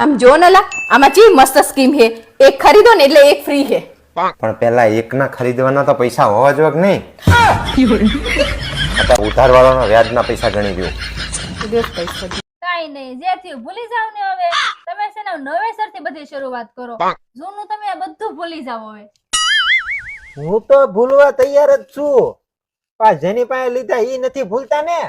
આમ જો ને લા આમાં ચી મસ્ત સ્કીમ હે એક ખરીદો ને એટલે એક ફ્રી હે પણ પેલા એક ના ખરીદવાના તો પૈસા હોવા જ વગ નહીં. ઉધાર વાળાના વ્યાજના પૈસા ગણી દો કાઈ નહીં જે થયું ભૂલી જાવ ને હવે. તમે છે ને નવેસરથી બધી શરૂઆત કરો. જૂનું તમે આ બધું ભૂલી જાવ હવે. હું તો ભૂલવા તૈયાર જ છું. પણ જેની પાસે લીધા એ નથી ભૂલતા ને?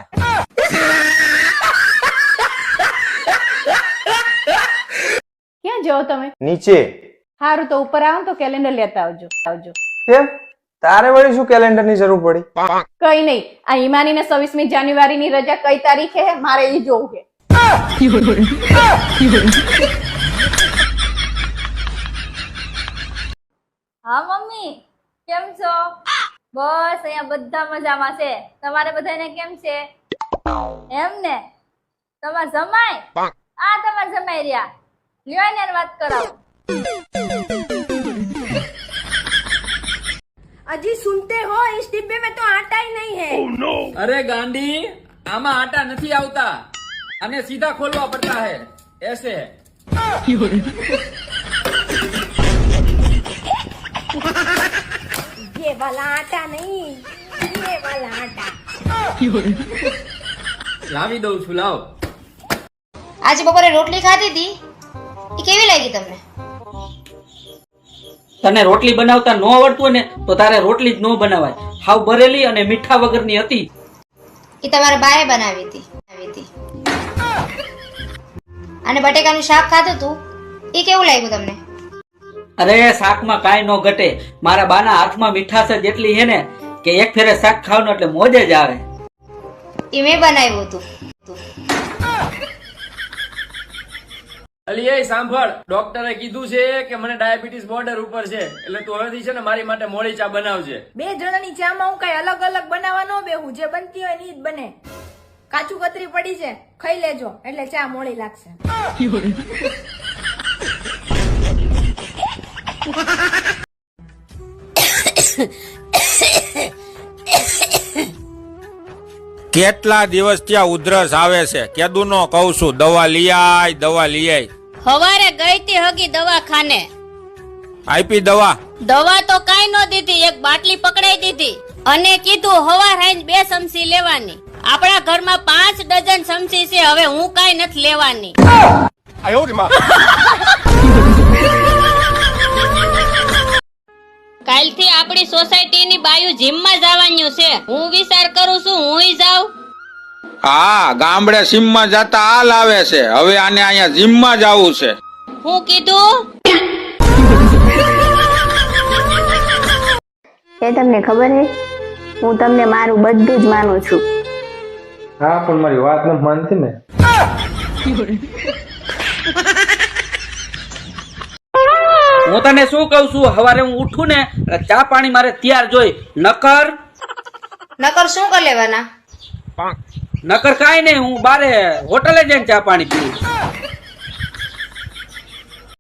જાઓ તમે. નીચે. સારું તો ઉપર આવો તો કેલેન્ડર લેતા આવજો. આવજો. કેમ? તારે વળી શું કેલેન્ડરની જરૂર પડી? કઈ નહીં. આ હિમાની ને સવીસમી જાન્યુઆરી ની રજા કઈ તારીખે હે? મારે એ જોવું છે. હા મમ્મી. કેમ છો? બસ અહીંયા બધા મજામાં છે. તમારે બધાને કેમ છે? એમ ને? તમાર જમાય આ તમાર જમાઈ રહ્યા. લ્યો ને વાત કરાવો अजी सुनते हो इस डिब्बे में तो आटा ही नहीं है अरे गांडी आमा आटा नहीं आवता हमें सीधा खोलवा पड़ता है ऐसे है ये वाला आटा नहीं ये वाला आटा લાવી દઉં છું લાવ આજે બપોરે રોટલી ખાધી હતી એ કેવી લાગી તમને? તને રોટલી બનાવતા ન આવડતું હોય ને તો તારે રોટલી જ ન બનાવાય. હાવ ભરેલી અને મીઠા વગરની હતી. એ તમારા બાએ બનાવી હતી. બનાવી હતી. અને બટેકાનું શાક ખાધું તું? એ કેવું લાગ્યું તમને? અરે શાકમાં કાંઈ ન ઘટે. મારા બાના હાથમાં મીઠાશ જ એટલી છે ને કે એક ફેરે શાક ખાવ ને એટલે મોજે જ આવે. એ મેં બનાવ્યું હતું. અલી એ સાંભળ ડોક્ટરે કીધું છે કે મને ડાયાબિટીસ બોર્ડર ઉપર છે એટલે તું હવેથી છે ને મારી માટે મોડી ચા બનાવજે. બે જણાની ચામાં હું કઈ અલગ અલગ બનાવવા ન બેહું જે બનતી હોય ને જ બને. કાચું કતરી પડી છે ખાઈ લેજો એટલે ચા મોડી લાગશે. કેટલા દિવસ ત્યાં ઉધરસ આવે છે? કેદુનો કહું છું દવા લઈ આય દવા લઈ આય. હવારે ગઈ તી હગી દવાખાને. આપી દવા. દવા તો કાઈ નો દીધી એક બાટલી પકડાઈ દીધી. અને કીધું હવાર હાઈન બે સમસી લેવાની. આપણા ઘરમાં પાંચ ડઝન સમસી છે હવે હું કાઈ નથી લેવાની. કાલથી આપણી સોસાયટીની બાયુ જીમમાં જવાનું છે. હું વિચાર કરું છું હુંય જાઉં. હા ગામડે સીમમાં જતા આ આવે છે. હવે આને અહીંયા જીમમાં માં જવું છે. હું કીધું? એ તમને ખબર હે? હું તમને મારું બધું જ માનું છું. હા પણ મારી વાત ન માનતી ને. હું તને શું કહું છું? હવારે હું ઉઠું ને ચા પાણી મારે તૈયાર જોઈ. નકર? નકર શું કરી લેવાના? નકર કાંઈ નહીં હું બારે હોટલે જઈને ચા પાણી પીવું.